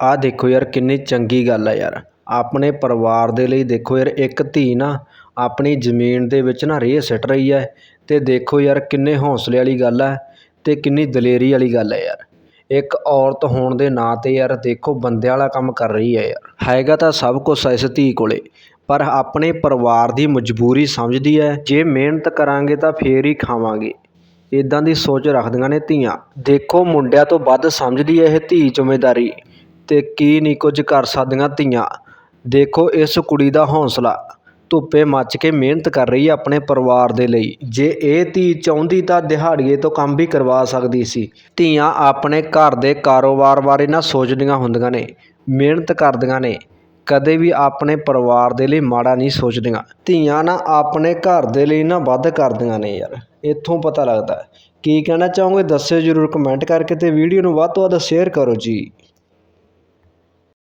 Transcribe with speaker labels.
Speaker 1: ਆਹ ਦੇਖੋ ਯਾਰ, ਕਿੰਨੀ ਚੰਗੀ ਗੱਲ ਹੈ ਯਾਰ। ਆਪਣੇ ਪਰਿਵਾਰ ਦੇ ਲਈ ਦੇਖੋ ਯਾਰ, ਇੱਕ ਧੀ ਨਾ ਆਪਣੀ ਜ਼ਮੀਨ ਦੇ ਵਿੱਚ ਨਾ ਰੇਹ ਸਿੱਟ ਰਹੀ ਹੈ ਅਤੇ ਦੇਖੋ ਯਾਰ, ਕਿੰਨੇ ਹੌਂਸਲੇ ਵਾਲੀ ਗੱਲ ਹੈ ਅਤੇ ਕਿੰਨੀ ਦਲੇਰੀ ਵਾਲੀ ਗੱਲ ਹੈ ਯਾਰ। ਇੱਕ ਔਰਤ ਹੋਣ ਦੇ ਨਾਂ 'ਤੇ ਯਾਰ, ਦੇਖੋ ਬੰਦਿਆਂ ਵਾਲਾ ਕੰਮ ਕਰ ਰਹੀ ਹੈ ਯਾਰ। ਹੈਗਾ ਤਾਂ ਸਭ ਕੁਛ ਆ ਇਸ ਧੀ ਕੋਲ, ਪਰ ਆਪਣੇ ਪਰਿਵਾਰ ਦੀ ਮਜਬੂਰੀ ਸਮਝਦੀ ਹੈ ਜੇ ਮਿਹਨਤ ਕਰਾਂਗੇ ਤਾਂ ਫੇਰ ਹੀ ਖਾਵਾਂਗੇ। ਇੱਦਾਂ ਦੀ ਸੋਚ ਰੱਖਦੀਆਂ ਨੇ ਧੀਆਂ। ਦੇਖੋ ਮੁੰਡਿਆਂ ਤੋਂ ਵੱਧ ਸਮਝਦੀ ਹੈ ਇਹ ਧੀ ਜ਼ਿੰਮੇਦਾਰੀ। ਅਤੇ ਕੀ ਨਹੀਂ ਕੁਝ ਕਰ ਸਕਦੀਆਂ ਧੀਆਂ। ਦੇਖੋ ਇਸ ਕੁੜੀ ਦਾ ਹੌਂਸਲਾ। ਧੁੱਪੇ ਮੱਚ ਕੇ ਮਿਹਨਤ ਕਰ ਰਹੀ ਹੈ ਆਪਣੇ ਪਰਿਵਾਰ ਦੇ ਲਈ। ਜੇ ਇਹ ਧੀ ਚਾਹੁੰਦੀ ਤਾਂ ਦਿਹਾੜੀਏ ਤੋਂ ਕੰਮ ਵੀ ਕਰਵਾ ਸਕਦੀ ਸੀ। ਧੀਆਂ ਆਪਣੇ ਘਰ ਦੇ ਕਾਰੋਬਾਰ ਬਾਰੇ ਨਾ ਸੋਚਦੀਆਂ ਹੁੰਦੀਆਂ ਨੇ, ਮਿਹਨਤ ਕਰਦੀਆਂ ਨੇ। ਕਦੇ ਵੀ ਆਪਣੇ ਪਰਿਵਾਰ ਦੇ ਲਈ ਮਾੜਾ ਨਹੀਂ ਸੋਚਦੀਆਂ। ਧੀਆਂ ਨਾ ਆਪਣੇ ਘਰ ਦੇ ਲਈ ਨਾ ਵੱਧ ਕਰਦੀਆਂ ਨੇ ਯਾਰ। ਇੱਥੋਂ ਪਤਾ ਲੱਗਦਾ। ਕੀ ਕਹਿਣਾ ਚਾਹੋਗੇ ਦੱਸਿਓ ਜ਼ਰੂਰ ਕਮੈਂਟ ਕਰਕੇ ਅਤੇ ਵੀਡੀਓ ਨੂੰ ਵੱਧ ਤੋਂ ਵੱਧ ਸ਼ੇਅਰ ਕਰੋ ਜੀ।